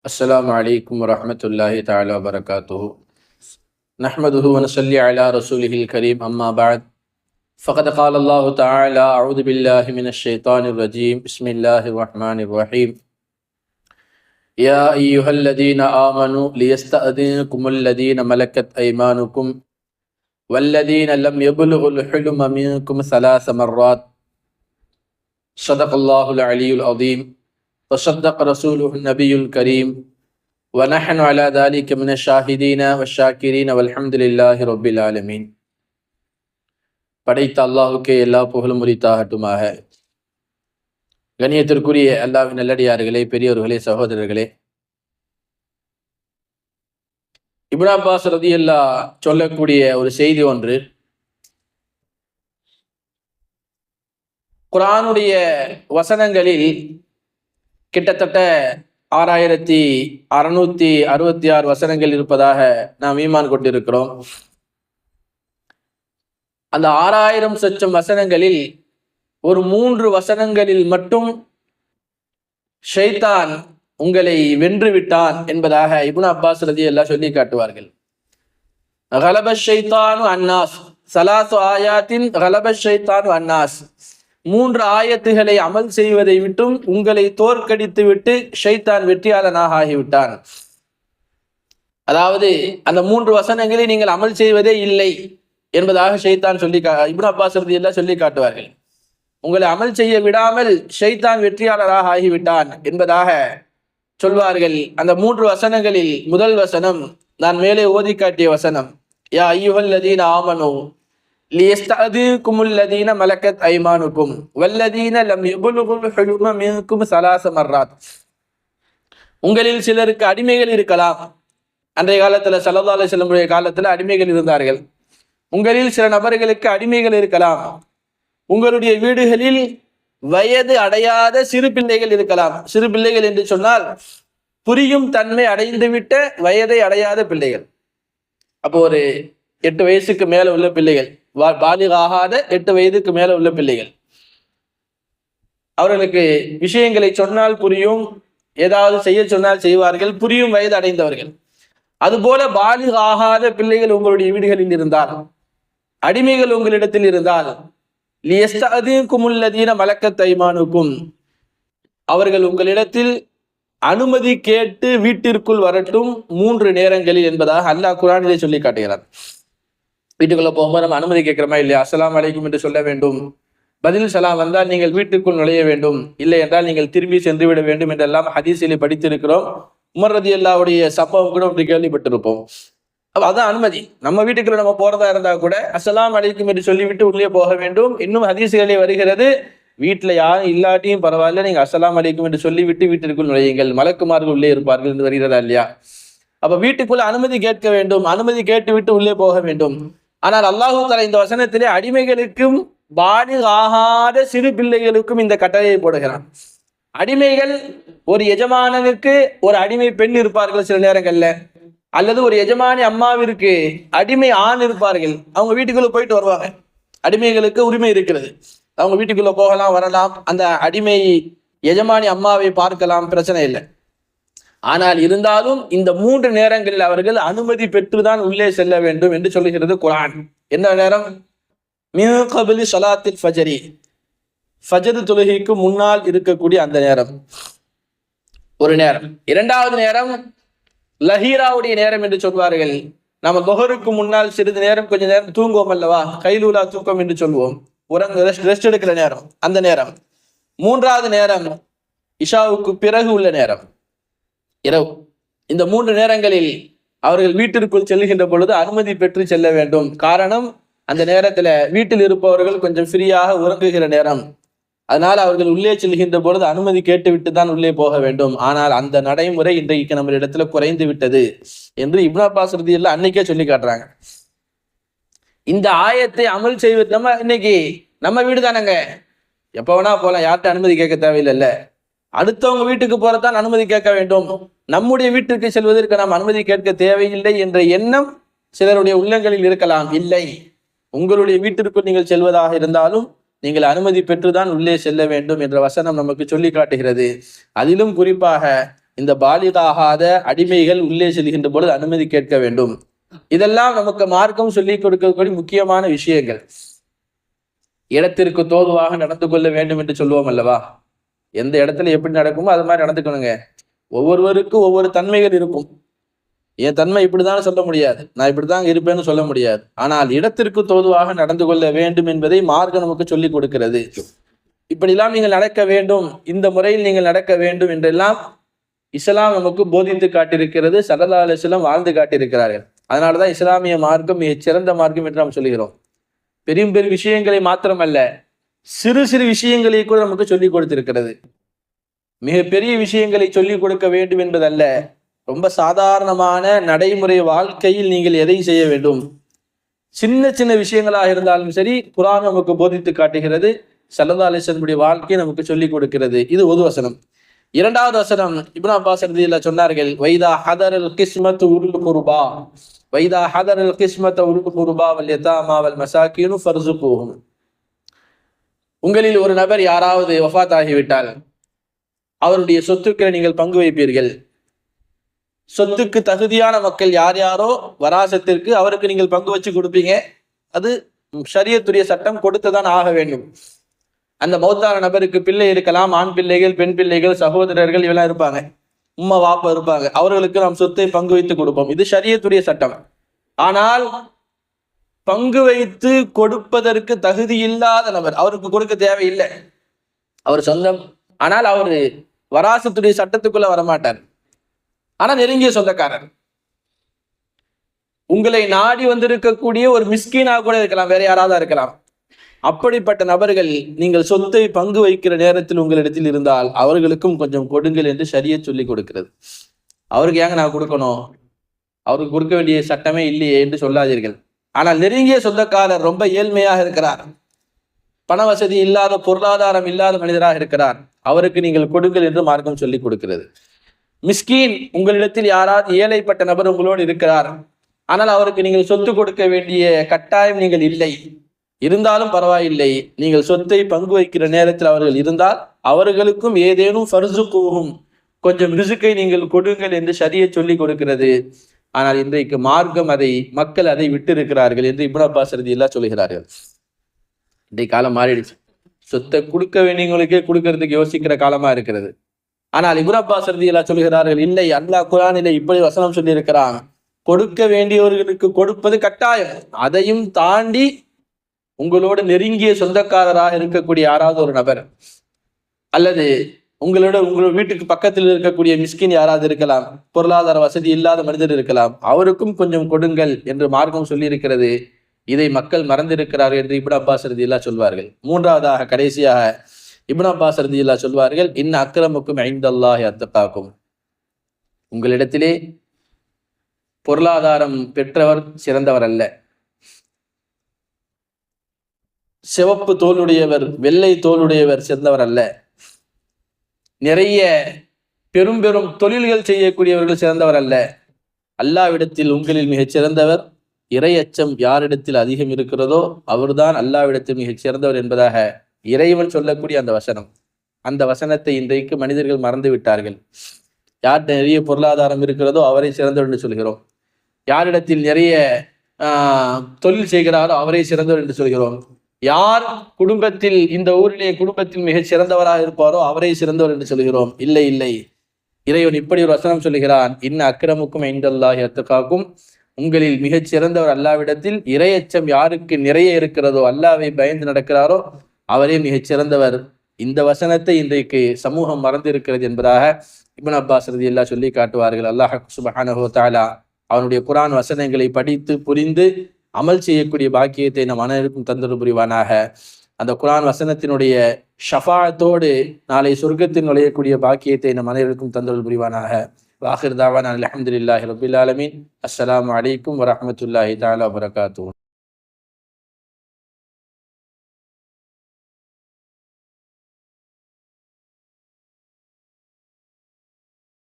السلام عليكم ورحمة الله تعالى وبركاته. نحمده ونصلي على رسوله الكريم أما بعد. فقد قال الله تعالى أعوذ بالله من الشيطان الرجيم. بسم الله الرحمن الرحيم. يا أيها الذين آمنوا ليستأذنكم الذين ملكت أيمانكم والذين لم يبلغوا الحلم منكم ثلاث مرات. صدق الله العلي العظيم. وصدق رسوله النبي الكريم ونحن على ذلك من الشاهدين والشاكرين والحمد لله رب العالمين படைத்த அல்லாஹுக்கே எல்லா புகழும் உரித்தாகட்டுமாக கணியத்திற்குரிய அல்லாவின் நல்லடியார்களே பெரியோர்களே சகோதரர்களே இப்னு அப்பாஸ் ரதி அல்லா சொல்லக்கூடிய ஒரு செய்தி ஒன்று குரானுடைய வசனங்களில் கிட்டத்தட்ட ஆறாயிரத்தி அறுநூத்தி அறுபத்தி ஆறு வசனங்கள் இருப்பதாக நாம் ஈமான் கொண்டிருக்கிறோம். அந்த ஆறாயிரம் சொச்சம் வசனங்களில் ஒரு மூன்று வசனங்களில் மட்டும் ஷைத்தான் உங்களை வென்று விட்டான் என்பதாக இபுன் அப்பாஸ் ரதி எல்லாம் சொல்லி காட்டுவார்கள். கலப ஷைத்தானு அன்னாஸ். சலாசு ஆயாத்தின் கலப ஷைத்தானு அன்னாஸ். மூன்று ஆயத்துகளை அமல் செய்வதை விட்டும் உங்களை தோற்கடித்து விட்டு ஷைத்தான் வெற்றியாளனாக ஆகிவிட்டான் அதாவது அந்த மூன்று வசனங்களை நீங்கள் அமல் செய்வதே இல்லை என்பதாக ஷைத்தான் சொல்லி கா இப்னு அப்பாஸ் எல்லாம் சொல்லி காட்டுவார்கள். உங்களை அமல் செய்ய விடாமல் ஷைத்தான் வெற்றியாளராக ஆகிவிட்டான் என்பதாக சொல்வார்கள். அந்த மூன்று வசனங்களில் முதல் வசனம் நான் மேலே ஓதி காட்டிய வசனம் யா ஐயுகல்லதீன் ஆமனோ ليستأذنكم الذين ملكت أيمانكم والذين لم يبلغوا الحلم منكم ثلاث مرات உங்களில் சிலருக்கு அடிமைகள் இருக்கலாம் அன்றைய காலத்துல சல்லா அலி செல்லமுடைய காலத்துல அடிமைகள் இருந்தார்கள் உங்களில் சில நபர்களுக்கு அடிமைகள் இருக்கலாம் உங்களுடைய வீடுகளில் வயது அடையாத சிறு பிள்ளைகள் இருக்கலாம் சிறு பிள்ளைகள் என்று சொன்னால் புரியும் தன்மை அடைந்துவிட்ட வயதை அடையாத பிள்ளைகள் அப்போ ஒரு எட்டு வயசுக்கு மேல உள்ள பிள்ளைகள் பாலிகாகாத எட்டு வயதுக்கு மேல உள்ள பிள்ளைகள். அவர்களுக்கு விஷயங்களை சொன்னால் புரியும் ஏதாவது செய்ய சொன்னால் செய்வார்கள் புரியும் வயது அடைந்தவர்கள். அதுபோல பாலிகாகாத பிள்ளைகள் உங்களுடைய வீடுகளில் இருந்தால் அடிமைகள் உங்களிடத்தில் இருந்தால் குமுல்லதீன மலக்க தைமானுக்கும் அவர்கள் உங்களிடத்தில் அனுமதி கேட்டு வீட்டிற்குள் வரட்டும் மூன்று நேரங்களில் என்பதாக அல்லாஹ் குரானிலே சொல்லி காட்டுகிறார் வீட்டுக்குள்ள போகும்போது நம்ம அனுமதி கேட்கிறோமா இல்லையா? அஸ்லாம் அலைக்கும் என்று சொல்ல வேண்டும். பதில் சலாம் வந்தால் நீங்கள் வீட்டுக்குள் நுழைய வேண்டும். இல்லை என்றால் நீங்கள் திரும்பி சென்று விட வேண்டும் என்றெல்லாம் ஹதீசிலே படித்திருக்கிறோம். உமர் ரதி அல்லாவுடைய சம்பவம் கூட அப்படி கேள்விப்பட்டிருப்போம். அப்போ அதான் அனுமதி. நம்ம வீட்டுக்குள்ள நம்ம போறதா இருந்தா கூட அஸ்லாம் அலைக்கும் என்று சொல்லிவிட்டு உள்ளே போக வேண்டும். இன்னும் ஹதீசுகளே வருகிறது வீட்டில் யாரும் இல்லாட்டியும் பரவாயில்ல. நீங்கள் அஸ்லாம் அலைக்கும் என்று சொல்லிவிட்டு வீட்டிற்குள் நுழையுங்கள். மலக்குமார்கள் உள்ளே இருப்பார்கள் என்று வருகிறதா இல்லையா? அப்போ வீட்டுக்குள்ள அனுமதி கேட்க வேண்டும். அனுமதி கேட்டு விட்டு உள்ளே போக வேண்டும். ஆனால் அல்லாஹூ தலா இந்த வசனத்திலே அடிமைகளுக்கும் பாலி ஆகாத சிறு பிள்ளைகளுக்கும் இந்த கட்டளையை போடுகிறான். அடிமைகள் ஒரு எஜமானனுக்கு ஒரு அடிமை பெண் இருப்பார்கள் சில நேரங்கள்ல. அல்லது ஒரு எஜமானி அம்மாவிற்கு அடிமை ஆண் இருப்பார்கள். அவங்க வீட்டுக்குள்ள போயிட்டு வருவாங்க. அடிமைகளுக்கு உரிமை இருக்கிறது. அவங்க வீட்டுக்குள்ள போகலாம் வரலாம். அந்த அடிமை எஜமானி அம்மாவை பார்க்கலாம் பிரச்சனை இல்லை. ஆனால் இருந்தாலும் இந்த மூன்று நேரங்களில் அவர்கள் அனுமதி பெற்றுதான் உள்ளே செல்ல வேண்டும் என்று சொல்லுகிறது குரான். என்ன நேரம்? மிகபலி சலாத்தில் ஃபஜரி. ஃபஜரு தொழுகைக்கு முன்னால் இருக்கக்கூடிய அந்த நேரம். ஒரு நேரம். இரண்டாவது நேரம் லஹீராவுடைய நேரம் என்று சொல்வார்கள். நம்ம தொகருக்கு முன்னால் சிறிது நேரம் கொஞ்ச நேரம் தூங்குவோம் அல்லவா? கைலூலா தூக்கம் என்று சொல்லுவோம் உறங்க ரெஸ்ட் எடுக்கிற நேரம். அந்த நேரம். மூன்றாவது நேரம் இஷாவுக்கு பிறகு உள்ள நேரம். இரவு. இந்த மூன்று நேரங்களில் அவர்கள் வீட்டிற்குள் செல்கின்ற பொழுது அனுமதி பெற்று செல்ல வேண்டும். காரணம் அந்த நேரத்துல வீட்டில் இருப்பவர்கள் கொஞ்சம் ஃப்ரீயாக உறங்குகிற நேரம். அதனால் அவர்கள் உள்ளே செல்கின்ற பொழுது அனுமதி கேட்டுவிட்டு தான் உள்ளே போக வேண்டும். ஆனால் அந்த நடைமுறை இன்றைக்கு நம்ம இடத்துல குறைந்து விட்டது என்று இப்னா பாசுரதி எல்லாம் அன்னைக்கே சொல்லி காட்டுறாங்க. இந்த ஆயத்தை அமல் செய்வது நம்ம இன்னைக்கு நம்ம வீடு தானங்க. எப்ப வேணா போகலாம் யார்கிட்ட அனுமதி கேட்க தேவையில்லைல்ல அடுத்தவங்க வீட்டுக்கு போறதான் அனுமதி கேட்க வேண்டும். நம்முடைய வீட்டிற்கு செல்வதற்கு நாம் அனுமதி கேட்க தேவையில்லை என்ற எண்ணம் சிலருடைய உள்ளங்களில் இருக்கலாம். இல்லை. உங்களுடைய வீட்டிற்கு நீங்கள் செல்வதாக இருந்தாலும் நீங்கள் அனுமதி பெற்றுதான் உள்ளே செல்ல வேண்டும் என்ற வசனம் நமக்கு சொல்லி காட்டுகிறது. அதிலும் குறிப்பாக இந்த பாலிதாகாத அடிமைகள் உள்ளே செல்கின்ற பொழுது அனுமதி கேட்க வேண்டும். இதெல்லாம் நமக்கு மார்க்கம் சொல்லி கொடுக்கக்கூடிய முக்கியமான விஷயங்கள். இடத்திற்கு தோதுவாக நடந்து கொள்ள வேண்டும் என்று சொல்லுவோம் அல்லவா? எந்த இடத்துல எப்படி நடக்குமோ அது மாதிரி நடந்துக்கணுங்க. ஒவ்வொருவருக்கும் ஒவ்வொரு தன்மைகள் இருக்கும். என் தன்மை இப்படிதான் சொல்ல முடியாது. நான் இப்படிதான் இருப்பேன்னு சொல்ல முடியாது. ஆனால் இடத்திற்கு தோதுவாக நடந்து கொள்ள வேண்டும் என்பதை மார்க்க நமக்கு சொல்லிக் கொடுக்கிறது. இப்படிலாம் நீங்கள் நடக்க வேண்டும். இந்த முறையில் நீங்கள் நடக்க வேண்டும் என்றெல்லாம் இஸ்லாம் நமக்கு போதித்து காட்டியிருக்கிறது. சரதா அலிஸ்லாம் வாழ்ந்து காட்டியிருக்கிறார்கள். அதனாலதான் இஸ்லாமிய மார்க்கம் மிகச் சிறந்த மார்க்கம் என்று நாம் சொல்கிறோம். பெரும் பெரிய விஷயங்களை மாத்திரமல்ல. சிறு சிறு விஷயங்களை கூட நமக்கு சொல்லிக் கொடுத்திருக்கிறது. மிகப்பெரிய விஷயங்களை சொல்லிக் கொடுக்க வேண்டும் என்பதல்ல. ரொம்ப சாதாரணமான நடைமுறை வாழ்க்கையில் நீங்கள் எதை செய்ய வேண்டும். சின்ன சின்ன விஷயங்களாக இருந்தாலும் சரி குரான் நமக்கு போதித்து காட்டுகிறது. சல்லா அலிசனுடைய வாழ்க்கையை நமக்கு சொல்லிக் கொடுக்கிறது. இது ஒரு வசனம். இரண்டாவது வசனம் இப்னா அப்பாஸ் சொன்னார்கள் வைதா ஹதர் அல் கிஸ்மத் உருள் குருபா. வைதா ஹதர் அல் கிஸ்மத் உருள் குருபா வல் யதாமா வல் மசாக்கீனு ஃபர்சு போகும் உங்களில் ஒரு நபர் யாராவது வஃத் ஆகிவிட்டால் அவருடைய சொத்துக்களை நீங்கள் பங்கு வைப்பீர்கள். சொத்துக்கு தகுதியான மக்கள் யார் யாரோ வராசத்திற்கு அவருக்கு நீங்கள் பங்கு வச்சு கொடுப்பீங்க. அது ஷரியத்துடைய சட்டம் கொடுத்துதான் ஆக வேண்டும். அந்த மௌத்தான நபருக்கு பிள்ளை இருக்கலாம் ஆண் பிள்ளைகள் பெண் பிள்ளைகள் சகோதரர்கள் இவெல்லாம் இருப்பாங்க. உம்மா வாப்பா இருப்பாங்க. அவர்களுக்கு நாம் சொத்தை பங்கு வைத்து கொடுப்போம். இது சரியத்துடைய சட்டம். ஆனால் பங்கு வைத்து கொடுப்பதற்கு தகுதி இல்லாத நபர் அவருக்கு கொடுக்க தேவையில்லை. அவர் சொந்தம். ஆனால் அவர் வராசத்துடைய சட்டத்துக்குள்ள வரமாட்டார். ஆனா நெருங்கிய சொந்தக்காரர். உங்களை நாடி வந்திருக்கக்கூடிய ஒரு மிஸ்கீனா கூட இருக்கலாம் வேற யாராவது இருக்கலாம். அப்படிப்பட்ட நபர்கள் நீங்கள் சொத்தை பங்கு வைக்கிற நேரத்தில் உங்களிடத்தில் இருந்தால் அவர்களுக்கும் கொஞ்சம் கொடுங்கள் என்று சரிய சொல்லி கொடுக்கிறது. அவருக்கு ஏங்க நான் கொடுக்கணும்? அவருக்கு கொடுக்க வேண்டிய சட்டமே இல்லையே என்று சொல்லாதீர்கள். ஆனால் நெருங்கிய சொந்தக்காரர் ரொம்ப ஏழ்மையாக இருக்கிறார். பண வசதி இல்லாத பொருளாதாரம் இல்லாத மனிதராக இருக்கிறார். அவருக்கு நீங்கள் கொடுங்கள் என்று மார்க்கம் சொல்லி கொடுக்கிறது. மிஸ்கீன் உங்களிடத்தில் யாராவது ஏழைப்பட்ட நபர் உங்களோடு இருக்கிறார். ஆனால் அவருக்கு நீங்கள் சொத்து கொடுக்க வேண்டிய கட்டாயம் நீங்கள் இல்லை. இருந்தாலும் பரவாயில்லை. நீங்கள் சொத்தை பங்கு வைக்கிற நேரத்தில் அவர்கள் இருந்தால் அவர்களுக்கும் ஏதேனும் ஃபர்சு போகும் கொஞ்சம் ரிசுக்கை நீங்கள் கொடுங்கள் என்று சரியை சொல்லி கொடுக்கிறது. ஆனால் இன்றைக்கு மார்க்கம் அதை மக்கள் அதை விட்டு இருக்கிறார்கள் என்று இப்னா அப்பாஸ் எல்லாம் சொல்லுகிறார்கள். இன்றைக்கு காலம் மாறிடுச்சு. சொத்தை கொடுக்க வேண்டியவங்களுக்கே கொடுக்கறதுக்கு யோசிக்கிற காலமா இருக்கிறது. ஆனால் இப்னா அப்பாஸ் எல்லாம் சொல்கிறார்கள் இல்லை அல்லாஹ் இல்லை இப்படி வசனம் சொல்லியிருக்கிறான். கொடுக்க வேண்டியவர்களுக்கு கொடுப்பது கட்டாயம். அதையும் தாண்டி உங்களோட நெருங்கிய சொந்தக்காரராக இருக்கக்கூடிய யாராவது ஒரு நபர் அல்லது உங்களோட உங்களோட வீட்டுக்கு பக்கத்தில் இருக்கக்கூடிய மிஸ்கின் யாராவது இருக்கலாம். பொருளாதார வசதி இல்லாத மனிதர் இருக்கலாம். அவருக்கும் கொஞ்சம் கொடுங்கள் என்று மார்க்கம் சொல்லியிருக்கிறது. இதை மக்கள் மறந்திருக்கிறார்கள் என்று இப்னா அப்பாஸ் ரதியில்லா சொல்வார்கள். மூன்றாவதாக கடைசியாக இப்னா அப்பாஸ் ரதியில்லா சொல்வார்கள் இன்ன அக்கிரமுக்கும் ஐந்தல்லாஹி அத்தப்பாக்கும் உங்களிடத்திலே பொருளாதாரம் பெற்றவர் சிறந்தவர் அல்ல. சிவப்பு தோலுடையவர் வெள்ளை தோலுடையவர் சிறந்தவர் அல்ல. நிறைய பெரும் பெரும் தொழில்கள் செய்யக்கூடியவர்கள் சிறந்தவர் அல்ல. அல்லாவிடத்தில் உங்களில் மிகச் சிறந்தவர் இறையச்சம் யாரிடத்தில் அதிகம் இருக்கிறதோ அவர்தான் அல்லாவிடத்தில் மிகச் சிறந்தவர் என்பதாக இறைவன் சொல்லக்கூடிய அந்த வசனம். அந்த வசனத்தை இன்றைக்கு மனிதர்கள் மறந்து விட்டார்கள். யார் நிறைய பொருளாதாரம் இருக்கிறதோ அவரை சிறந்தவர் என்று சொல்கிறோம். யாரிடத்தில் நிறைய தொழில் செய்கிறாரோ அவரை சிறந்தவர் என்று சொல்கிறோம். யார் குடும்பத்தில் இந்த ஊரிலே குடும்பத்தில் மிகச் சிறந்தவராக இருப்பாரோ அவரே சிறந்தவர் என்று சொல்கிறோம். இல்லை இல்லை. இறைவன் இப்படி ஒரு வசனம் சொல்கிறான் இன்ன அக்கிரமுக்கும் ஐந்தல்லாஹி அத்துக்காக்கும் உங்களில் மிகச் சிறந்தவர் அல்லாவிடத்தில் இரையச்சம் யாருக்கு நிறைய இருக்கிறதோ அல்லாவை பயந்து நடக்கிறாரோ அவரே மிகச் சிறந்தவர். இந்த வசனத்தை இன்றைக்கு சமூகம் மறந்திருக்கிறது என்பதாக இபன் அப்பாஸ் ரதி எல்லாம் சொல்லி காட்டுவார்கள். அல்லாஹ் சுபஹானஹோ தாலா அவனுடைய குரான் வசனங்களை படித்து புரிந்து அமல் செய்யக்கூடிய பாக்கியத்தை நம் அனைவருக்கும் தந்தது புரிவானாக அந்த குரான் வசனத்தினுடைய ஷஃபாத்தோடு நாளை சொர்க்கத்தில் நுழையக்கூடிய பாக்கியத்தை நம் அனைவருக்கும் தந்தது புரிவானாக வாஹிர் தாவான் அலமதுல்லாஹி ரபுல்லாலமின் அஸ்லாம் வலைக்கம் வரமத்துல்லாஹி தாலா வரகாத்தூன்